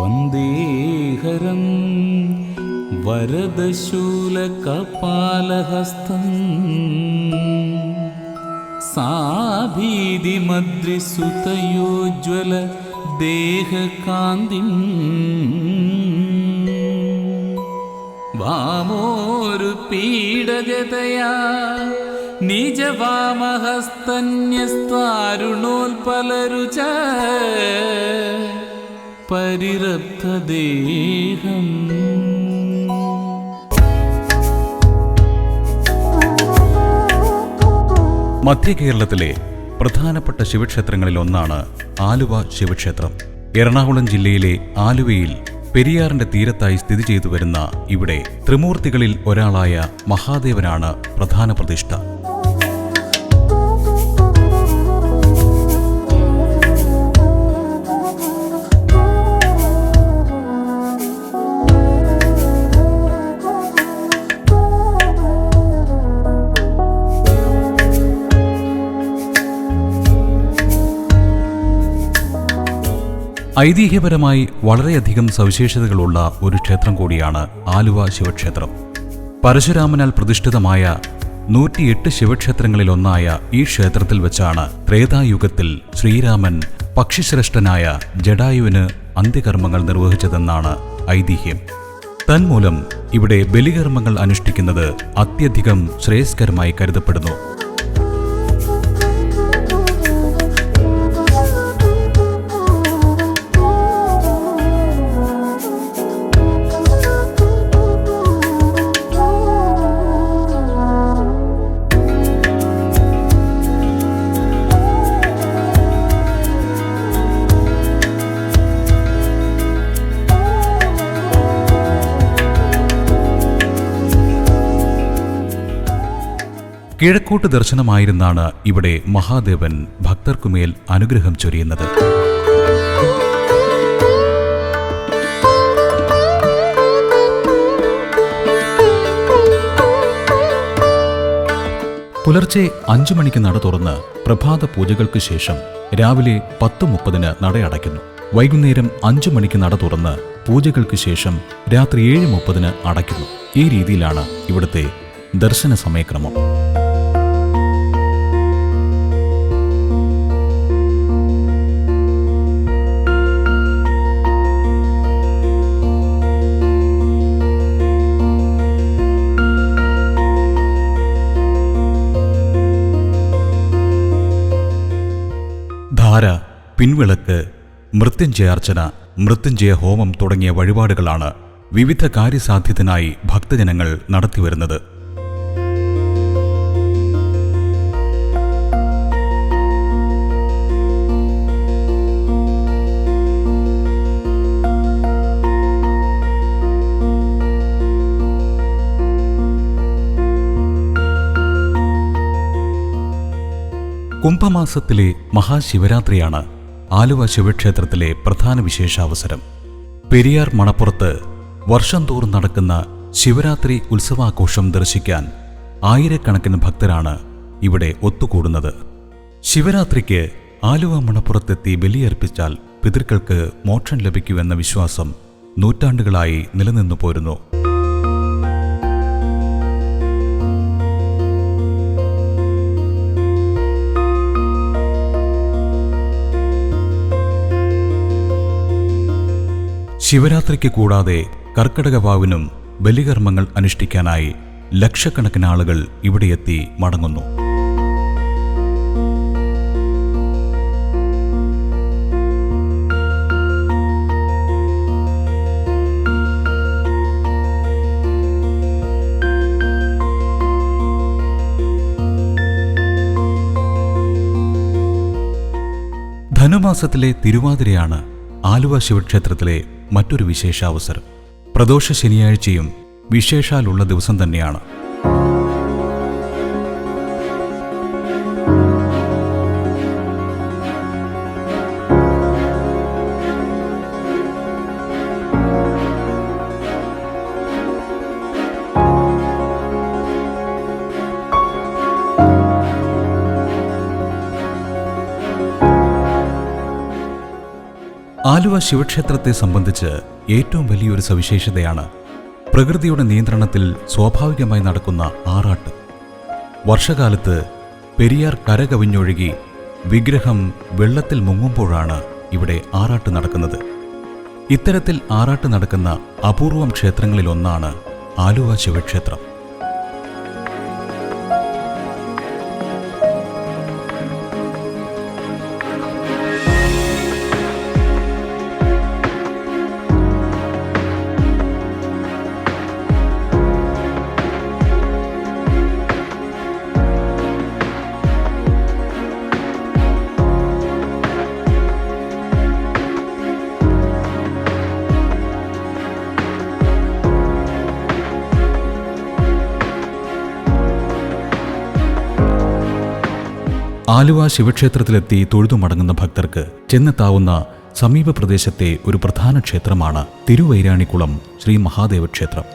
വന്ദേഹരം വരദശൂലകപാലഹസ്തം. സാഭീതിമദ്രിസുതയോജ്വല ദേഹകാന്തിം. വാമോരു പീഡഗതയാ നിജവാമഹസ്തന്യസ്താരുണോൽപലരുച. പരിരബ്ധദേഹം മധ്യ കേരളത്തിലെ പ്രധാനപ്പെട്ട ശിവക്ഷേത്രങ്ങളിൽ ഒന്നാണ് ആലുവ ശിവക്ഷേത്രം. എറണാകുളം ജില്ലയിലെ ആലുവയിൽ പെരിയാറിന്റെ തീരത്തായി സ്ഥിതി ചെയ്തു വരുന്ന ഇവിടെ ത്രിമൂർത്തികളിൽ ഒരാളായ മഹാദേവനാണ് പ്രധാന പ്രതിഷ്ഠ. ഐതിഹ്യപരമായി വളരെയധികം സവിശേഷതകളുള്ള ഒരു ക്ഷേത്രം കൂടിയാണ് ആലുവ ശിവക്ഷേത്രം. പരശുരാമനാൽ പ്രതിഷ്ഠിതമായ നൂറ്റിയെട്ട് ശിവക്ഷേത്രങ്ങളിലൊന്നായ ഈ ക്ഷേത്രത്തിൽ വെച്ചാണ് ത്രേതായുഗത്തിൽ ശ്രീരാമൻ പക്ഷിശ്രേഷ്ഠനായ ജഡായുവിന് അന്ത്യകർമ്മങ്ങൾ നിർവഹിച്ചതെന്നാണ് ഐതിഹ്യം. തന്മൂലം ഇവിടെ ബലികർമ്മങ്ങൾ അനുഷ്ഠിക്കുന്നത് അത്യധികം ശ്രേയസ്കരമായി കരുതപ്പെടുന്നു. കിഴക്കോട്ട് ദർശനമായിരുന്നാണ് ഇവിടെ മഹാദേവൻ ഭക്തർക്കുമേൽ അനുഗ്രഹം ചൊരിയുന്നത്. പുലർച്ചെ അഞ്ചു മണിക്ക് നട തുറന്ന് പ്രഭാത പൂജകൾക്ക് ശേഷം രാവിലെ പത്ത് മുപ്പതിന് നടയടയ്ക്കുന്നു വൈകുന്നേരം അഞ്ചു മണിക്ക് നട തുറന്ന് പൂജകൾക്ക് ശേഷം രാത്രി ഏഴ് മുപ്പതിന് അടയ്ക്കുന്നു. ഈ രീതിയിലാണ് ഇവിടുത്തെ ദർശന സമയക്രമം ധാര പിൻവിളക്ക് മൃത്യുഞ്ജയാർച്ചന മൃത്യുഞ്ജയ ഹോമം തുടങ്ങിയ വഴിപാടുകളാണ് വിവിധ കാര്യസാധ്യത്തിനായി ഭക്തജനങ്ങൾ നടത്തിവരുന്നത്. കുംഭമാസത്തിലെ മഹാശിവരാത്രിയാണ് ആലുവ ശിവക്ഷേത്രത്തിലെ പ്രധാന വിശേഷാവസരം. പെരിയാർ മണപ്പുറത്ത് വർഷം തോറും നടക്കുന്ന ശിവരാത്രി ഉത്സവാഘോഷം ദർശിക്കാൻ ആയിരക്കണക്കിന് ഭക്തരാണ് ഇവിടെ ഒത്തുകൂടുന്നത്. ശിവരാത്രിക്ക് ആലുവ മണപ്പുറത്തെത്തി ബലിയർപ്പിച്ചാൽ പിതൃക്കൾക്ക് മോക്ഷം ലഭിക്കുമെന്ന വിശ്വാസം നൂറ്റാണ്ടുകളായി നിലനിന്നു പോരുന്നു ശിവരാത്രിക്ക് കൂടാതെ കർക്കിടകവാവിനും ബലികർമ്മങ്ങൾ അനുഷ്ഠിക്കാനായി ലക്ഷക്കണക്കിന് ആളുകൾ ഇവിടെയെത്തി മടങ്ങുന്നു. ധനുമാസത്തിലെ തിരുവാതിരയാണ് ആലുവ ശിവക്ഷേത്രത്തിലെ മറ്റൊരു വിശേഷാവസരം. പ്രദോഷ ശനിയാഴ്ചയും വിശേഷാലുള്ള ദിവസം തന്നെയാണ്. ആലുവ ശിവക്ഷേത്രത്തെ സംബന്ധിച്ച് ഏറ്റവും വലിയൊരു സവിശേഷതയാണ് പ്രകൃതിയുടെ നിയന്ത്രണത്തിൽ സ്വാഭാവികമായി നടക്കുന്ന ആറാട്ട്. വർഷകാലത്ത് പെരിയാർ കരകവിഞ്ഞൊഴുകി വിഗ്രഹം വെള്ളത്തിൽ മുങ്ങുമ്പോഴാണ് ഇവിടെ ആറാട്ട് നടക്കുന്നത്. ഇത്തരത്തിൽ ആറാട്ട് നടക്കുന്ന അപൂർവം ക്ഷേത്രങ്ങളിലൊന്നാണ് ആലുവ ശിവക്ഷേത്രം. ആലുവ ശിവക്ഷേത്രത്തിലെത്തി തൊഴുതു മടങ്ങുന്ന ഭക്തർക്ക് ചെന്നെത്താവുന്ന സമീപ പ്രദേശത്തെ ഒരു പ്രധാന ക്ഷേത്രമാണ് തിരുവൈരാണിക്കുളം ശ്രീ മഹാദേവ ക്ഷേത്രം